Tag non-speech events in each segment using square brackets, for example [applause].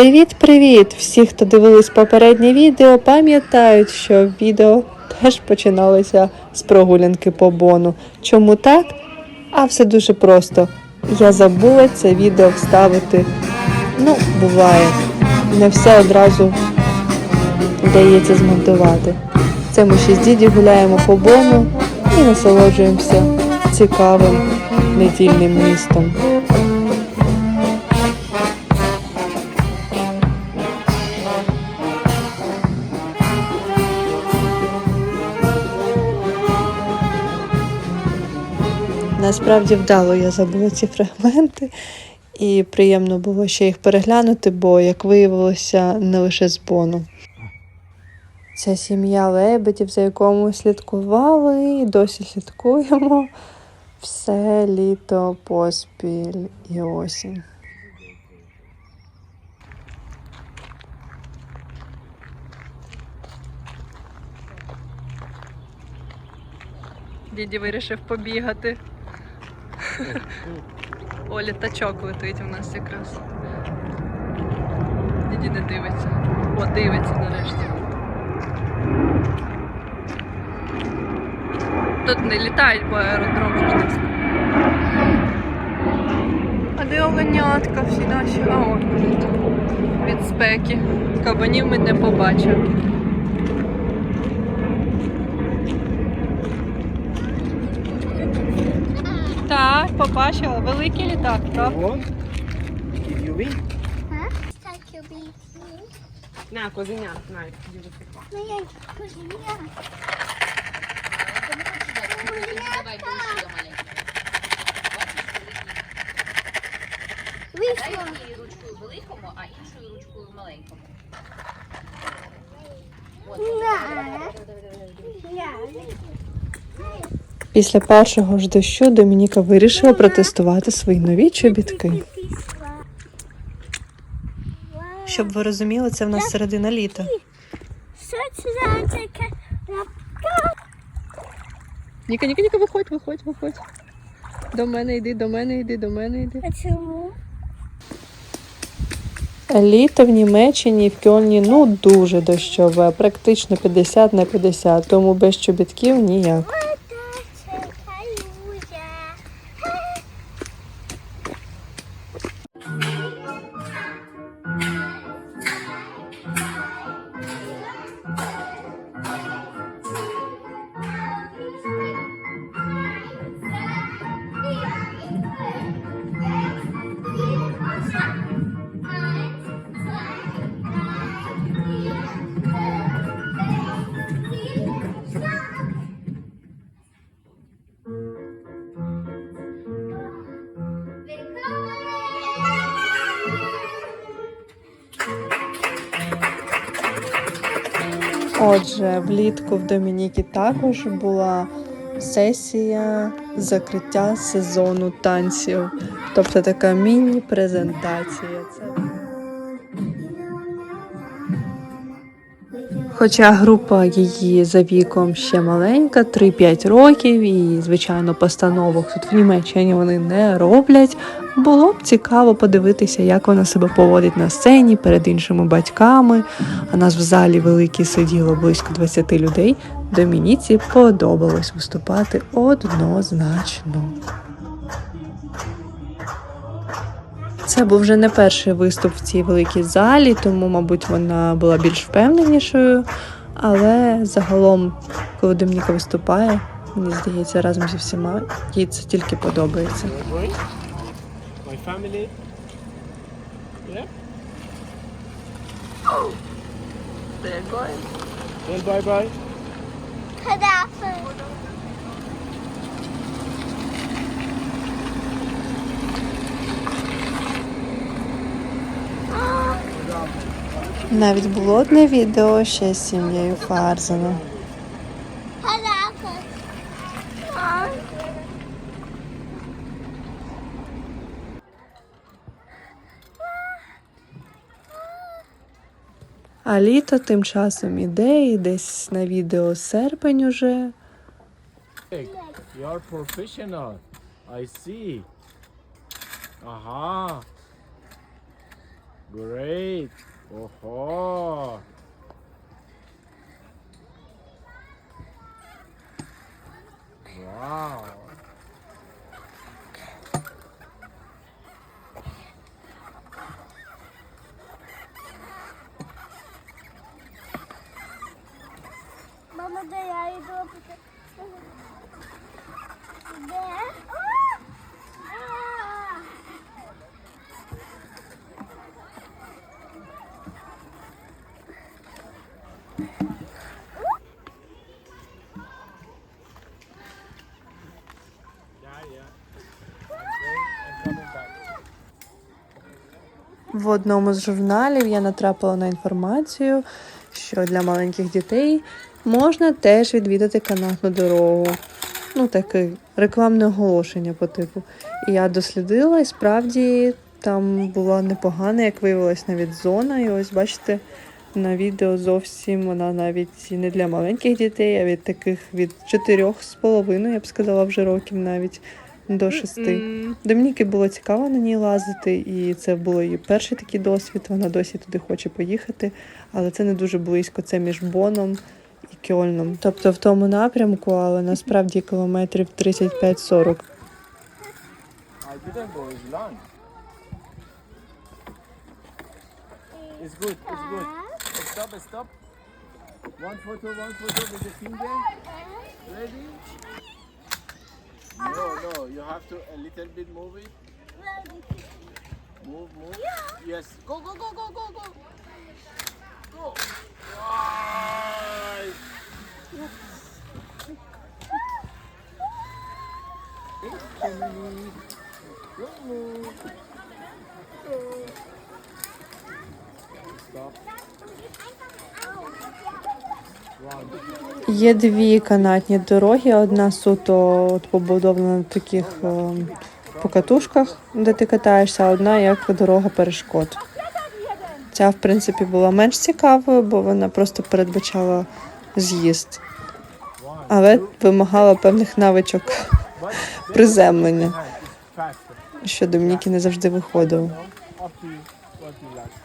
Привіт-привіт! Всі, хто дивились попереднє відео, пам'ятають, що відео теж починалося з прогулянки по бону. Чому так? А все дуже просто. Я забула це відео вставити. Ну, буває. Не все одразу вдається змонтувати. Це ми ще з діді гуляємо по бону і насолоджуємося цікавим недільним містом. Насправді вдало я забула ці фрагменти, і приємно було ще їх переглянути, бо, як виявилося, не лише з бону. Ця сім'я лебедів, за якою ми слідкували, і досі слідкуємо. Все літо поспіль і осінь. Діді вирішив побігати. О, літачок летить у нас якраз. Діді не дивиться. О, дивиться нарешті. Тут не літають, бо аеродром вже ж. А де оленятка всі наші? А от. Від спеки. Кабанів ми не побачили. Так, побачила. Великий літак, правда? Вон. Ків'юві. Так тобі. На, козеня, на, дуже прикольно. цікаво. Моя кузня. Вийшло. Однією ручкою великому, а іншою ручкою маленькому. Після першого ж дощу Домініка вирішила протестувати свої нові чобітки. Щоб ви розуміли, це в нас середина літа. Що це за таке? Ніка, Ніка, Ніка, виходь, виходь, виходь. До мене йди, до мене йди, до мене йди. А чому? Літо в Німеччині і в Кьольні ну дуже дощове, практично 50 на 50, тому без чобітків ніяк. Отже, влітку в Домініки також була сесія закриття сезону танців, тобто така міні-презентація. Хоча група її за віком ще маленька, 3-5 років, і, звичайно, постановок тут в Німеччині вони не роблять. Було б цікаво подивитися, як вона себе поводить на сцені перед іншими батьками. А нас в залі великій сиділо близько 20 людей. Домініці подобалось виступати однозначно. Це був вже не перший виступ в цій великій залі, тому, мабуть, вона була більш впевненішою. Але загалом, коли Домініка виступає, мені здається, разом зі всіма їй це тільки подобається. My Навіть було одне відео ще з сім'єю Фарзена. А літо тим часом іде, і десь на відео серпень уже. Ага. Great. Ого. Wow. В одному з журналів я натрапила на інформацію, що для маленьких дітей можна теж відвідати канатну дорогу. Ну, таке рекламне оголошення по типу. І я дослідила, і справді там була непогана, як виявилось, навіть зона. І ось бачите, на відео зовсім вона навіть не для маленьких дітей, а від таких від чотирьох з половиною, я б сказала, вже років навіть до шести. Домініки було цікаво на ній лазити, і це було її перший такий досвід. Вона досі туди хоче поїхати, але це не дуже близько. Це між Боном і Кьольном. Тобто в тому напрямку, але насправді кілометрів 35-40. I didn't go, it's long. It's good, it's good. Stop, stop. One photo, one photo with the finger. Ready? No, no, you have to a little bit move it. Move, move. Yeah. Yes. Go, go, go, go, go, go. Go. Right. Don't move. Stop. Є дві канатні дороги. Одна суто от побудована на таких е, покатушках, де ти катаєшся, а одна як дорога перешкод. Ця, в принципі, була менш цікавою, бо вона просто передбачала з'їзд, але вимагала певних навичок [laughs] приземлення, що Домініки не завжди виходило. No? Up to you. What you like.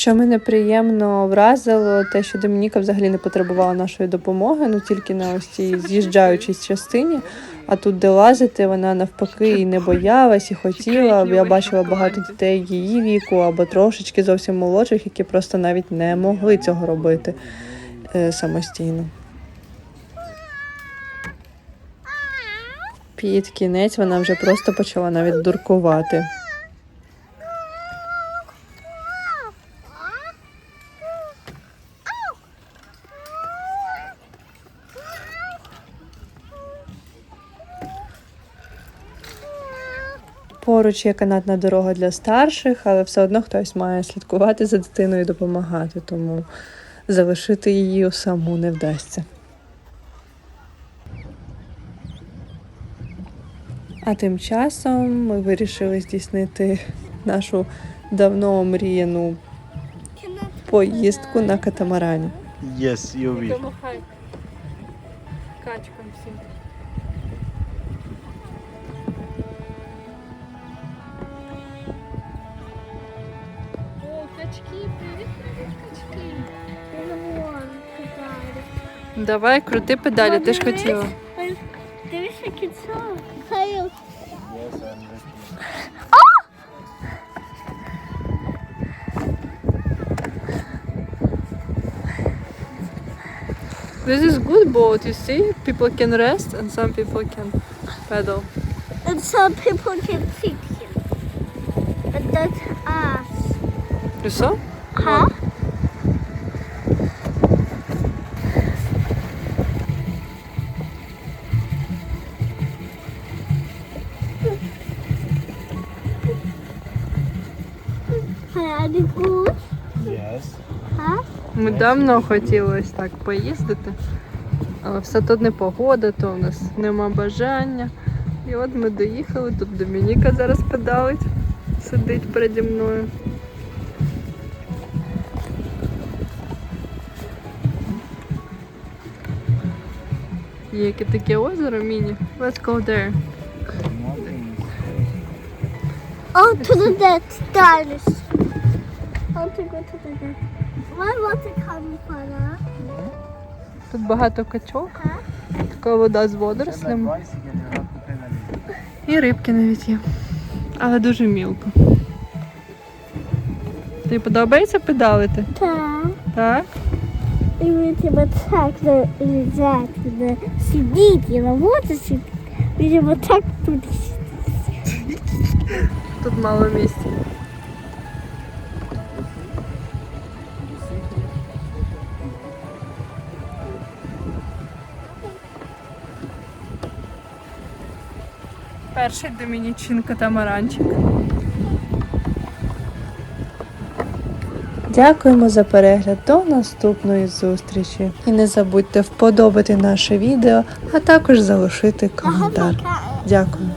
Що мене приємно вразило, те, що Домініка взагалі не потребувала нашої допомоги, ну тільки на ось цій з'їжджаючій частині. А тут, де лазити, вона навпаки і не боялась, і хотіла. Я бачила багато дітей її віку або трошечки зовсім молодших, які просто навіть не могли цього робити е, самостійно. Під кінець вона вже просто почала навіть дуркувати. Поруч є канатна дорога для старших, але все одно хтось має слідкувати за дитиною і допомагати, тому залишити її саму не вдасться. А тим часом ми вирішили здійснити нашу давно омріяну поїздку на катамарані. Yes, you will. Качкам всім. Давай, крути педалі, ти ж хотіла. Дивись, яке це. Хай Yes, I'm ready. This is good boat, you see? People can rest and some people can pedal. And some people can fix it. But that's us. You saw? Huh? Ми давно хотіли ось так поїздити, але все тут не погода, то у нас нема бажання. І от ми доїхали, тут Домініка зараз педалить, сидить переді мною. Яке таке озеро міні. Let's go there. Oh, to the darkness. I want to go to the net. Тут багато качок. Така вода з водорослями. І рибки навіть є. Але дуже мілко. Тобі подобається педалити? Так. Так? І ми тебе так лежати, сидіти, на вулиці. Будемо так тут. Тут мало місця. Перший домінічинка та маранчик. Дякуємо за перегляд. До наступної зустрічі. І не забудьте вподобати наше відео, а також залишити коментар. Дякую.